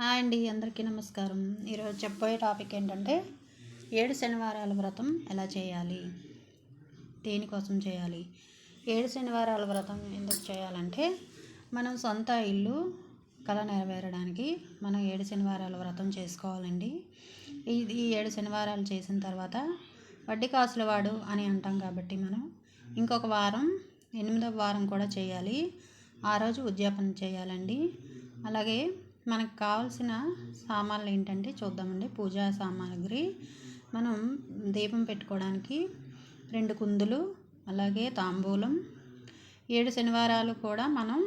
Hi అండి అందరికీ నమస్కారం. ఈరోజు చెప్పబోయే టాపిక్ ఏంటంటే ఏడు శనివారాల వ్రతం ఎలా చేయాలి? దేనికోసం చేయాలి? ఏడు శనివారాల వ్రతం ఎందుకు చేయాలంటే మనం సొంత ఇల్లు కళ నెరవేరడానికి మనం ఏడు శనివారాల వ్రతం చేసుకోవాలండి. ఇది ఏడు శనివారాలు చేసిన తర్వాత వడ్డీ కాసుల వాడు అని అంటాం కాబట్టి మనం ఇంకొక వారం ఎనిమిదవ వారం కూడా చేయాలి. ఆ రోజు ఉద్యాపన చేయాలండి. అలాగే మనకు కావాల్సిన సామాన్లు ఏంటంటే చూద్దామండి. పూజా సామాగ్రి మనం దీపం పెట్టుకోవడానికి రెండు కుందులు అలాగే తాంబూలం. ఏడు శనివారాలు కూడా మనం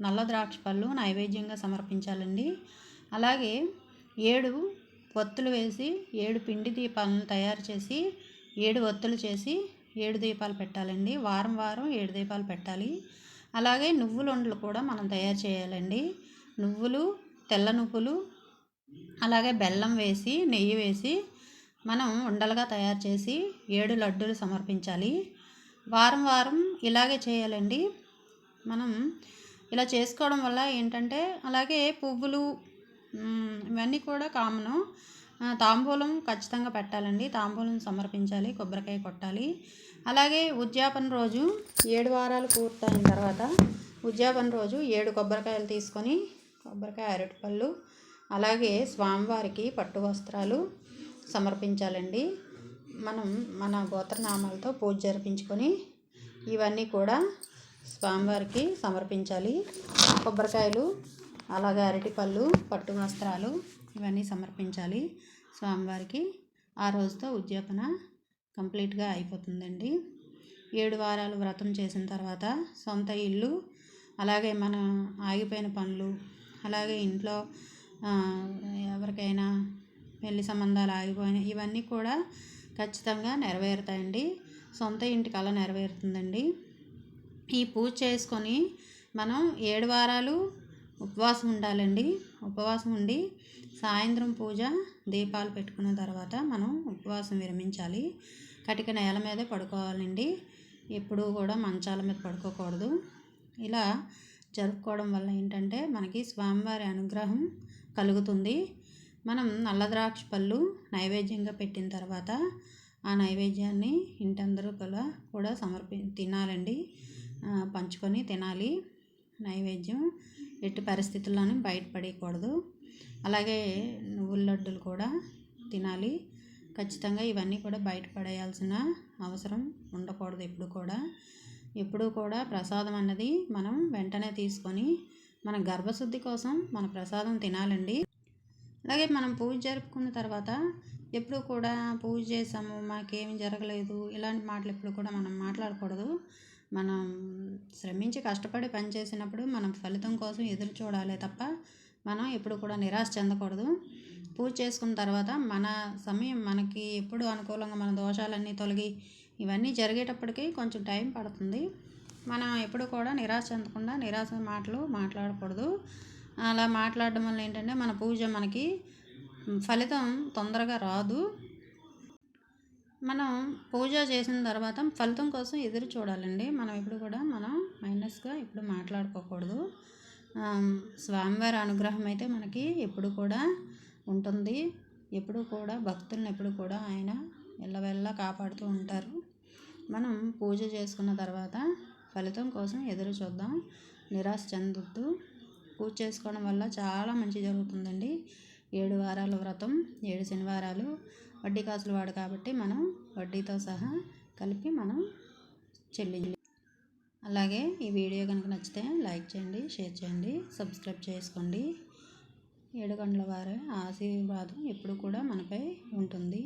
నల్ల ద్రాక్ష పళ్ళు నైవేద్యంగా సమర్పించాలండి. అలాగే ఏడు ఒత్తులు వేసి ఏడు పిండి దీపాలను తయారు చేసి ఏడు ఒత్తులు చేసి ఏడు దీపాలు పెట్టాలండి. వారం వారం ఏడు దీపాలు పెట్టాలి. అలాగే నువ్వుల ఉండలు కూడా మనం తయారు చేయాలండి. నువ్వులు తెల్ల నువ్వులు అలాగే బెల్లం వేసి నెయ్యి వేసి మనం ఉండలుగా తయారు చేసి ఏడు లడ్డూలు సమర్పించాలి. వారం వారం ఇలాగే చేయాలండి. మనం ఇలా చేసుకోవడం వల్ల ఏంటంటే అలాగే పువ్వులు ఇవన్నీ కూడా కామను. తాంబూలం ఖచ్చితంగా పెట్టాలండి. తాంబూలం సమర్పించాలి కొబ్బరికాయ కొట్టాలి. అలాగే ఉద్యాపన రోజు ఏడు వారాలు పూర్తయిన తర్వాత ఉద్యాపన రోజు ఏడు కొబ్బరికాయలు తీసుకొని కొబ్బరికాయ అరటిపళ్ళు అలాగే స్వామివారికి పట్టు వస్త్రాలు సమర్పించాలండి. మనం మన గోత్రనామాలతో పూజ జరిపించుకొని ఇవన్నీ కూడా స్వామివారికి సమర్పించాలి. కొబ్బరికాయలు అలాగే అరటిపళ్ళు పట్టు వస్త్రాలు ఇవన్నీ సమర్పించాలి స్వామివారికి. ఆ రోజుతో ఉద్యాపన కంప్లీట్గా అయిపోతుందండి. ఏడు వారాలు వ్రతం చేసిన తర్వాత సొంత ఇల్లు అలాగే మన ఆగిపోయిన పనులు అలాగే ఇంట్లో ఎవరికైనా పెళ్ళి సంబంధాలు ఆగిపోయినాయి ఇవన్నీ కూడా ఖచ్చితంగా నెరవేరుతాయండి. సొంత ఇంటి కళ నెరవేరుతుందండి. ఈ పూజ చేసుకొని మనం ఏడు వారాలు ఉపవాసం ఉండాలండి. ఉపవాసం ఉండి సాయంత్రం పూజ దీపాలు పెట్టుకున్న తర్వాత మనం ఉపవాసం విరమించాలి. కటిక నేల మీదే పడుకోవాలండి. ఎప్పుడూ కూడా మంచాల మీద పడుకోకూడదు. ఇలా జరుపుకోవడం వల్ల ఏంటంటే మనకి స్వామివారి అనుగ్రహం కలుగుతుంది. మనం నల్ల ద్రాక్ష పళ్ళు నైవేద్యంగా పెట్టిన తర్వాత ఆ నైవేద్యాన్ని ఇంటందరూ కూడా కూడా సమర్పి తినాలండి. పంచుకొని తినాలి. నైవేద్యం ఎట్టి పరిస్థితుల్లోనూ బయటపడకూడదు. అలాగే నువ్వుల లడ్డులు కూడా తినాలి. ఖచ్చితంగా ఇవన్నీ కూడా బయటపడేయాల్సిన అవసరం ఉండకూడదు ఎప్పుడు కూడా. ఎప్పుడూ కూడా ప్రసాదం అన్నది మనం వెంటనే తీసుకొని మన గర్భశుద్ధి కోసం మన ప్రసాదం తినాలండి. అలాగే మనం పూజ జరుపుకున్న తర్వాత ఎప్పుడు కూడా పూజ చేసాము మాకేమి జరగలేదు ఇలాంటి మాటలు ఎప్పుడు కూడా మనం మాట్లాడకూడదు. మనం శ్రమించి కష్టపడి పని చేసినప్పుడు మనం ఫలితం కోసం ఎదురు చూడాలి తప్ప మనం ఎప్పుడు కూడా నిరాశ చెందకూడదు. పూజ చేసుకున్న తర్వాత మన సమయం మనకి ఎప్పుడు అనుకూలంగా మన దోషాలన్నీ తొలగి ఇవన్నీ జరిగేటప్పటికి కొంచెం టైం పడుతుంది. మనం ఎప్పుడు కూడా నిరాశ చెందకుండా నిరాశ మాటలు మాట్లాడకూడదు. అలా మాట్లాడడం వల్ల ఏంటంటే మన పూజ మనకి ఫలితం తొందరగా రాదు. మనం పూజ చేసిన తర్వాత ఫలితం కోసం ఎదురు చూడాలండి. మనం ఎప్పుడు కూడా మనం మైనస్గా ఇప్పుడు మాట్లాడుకోకూడదు. స్వామివారి అనుగ్రహం అయితే మనకి ఎప్పుడు కూడా ఉంటుంది. ఎప్పుడు కూడా భక్తులను ఎప్పుడు కూడా ఆయన ఎల్లవెల్లా కాపాడుతూ ఉంటారు. మనం పూజ చేసుకున్న తర్వాత ఫలితం కోసం ఎదురు చూద్దాం. నిరాశ చెందొద్దు. పూజ చేసుకోవడం వల్ల చాలా మంచి జరుగుతుందండి. ఏడు వారాల వ్రతం ఏడు శనివారాలు వడ్డీ కాసులు వాడు కాబట్టి మనం వడ్డీతో సహా కలిపి మనం చెల్లించాలి అలాగే ఈ వీడియో కనుక నచ్చితే లైక్ చేయండి షేర్ చేయండి సబ్స్క్రైబ్ చేసుకోండి. ఏడు గంటల వారి ఆశీర్వాదం ఎప్పుడు కూడా మనపై ఉంటుంది.